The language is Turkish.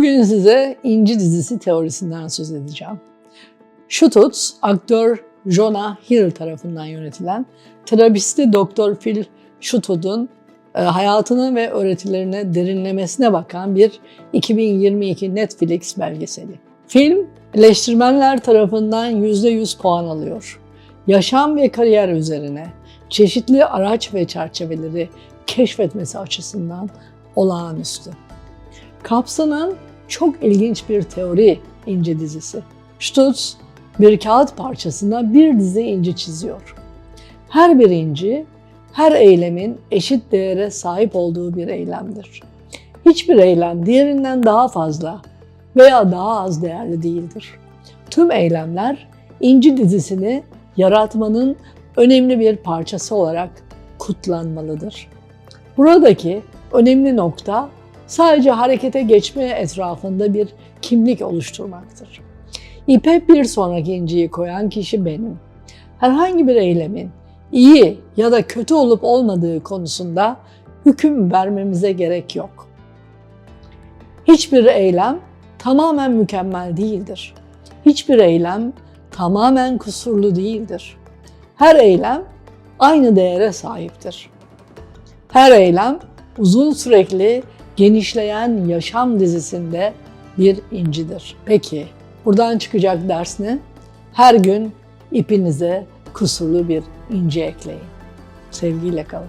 Bugün size İnci dizisi teorisinden söz edeceğim. Schutz, aktör Jonah Hill tarafından yönetilen terapisti Dr. Phil Schutz'un e, hayatını ve öğretilerine derinlemesine bakan bir 2022 Netflix belgeseli. Film, eleştirmenler tarafından %100 puan alıyor. Yaşam ve kariyer üzerine çeşitli araç ve çerçeveleri keşfetmesi açısından olağanüstü. Kapsanan çok ilginç bir teori ince dizisi. Stutz bir kağıt parçasına bir dizi inci çiziyor. Her bir inci, her eylemin eşit değere sahip olduğu bir eylemdir. Hiçbir eylem diğerinden daha fazla veya daha az değerli değildir. Tüm eylemler inci dizisini yaratmanın önemli bir parçası olarak kutlanmalıdır. Buradaki önemli nokta sadece harekete geçme etrafında bir kimlik oluşturmaktır. İpe bir sonraki inciyi koyan kişi benim. Herhangi bir eylemin iyi ya da kötü olup olmadığı konusunda hüküm vermemize gerek yok. Hiçbir eylem tamamen mükemmel değildir. Hiçbir eylem tamamen kusurlu değildir. Her eylem aynı değere sahiptir. Her eylem uzun sürekli genişleyen yaşam dizisinde bir incidir. Peki buradan çıkacak ders ne? Her gün ipinize kusurlu bir inci ekleyin. Sevgiyle kalın.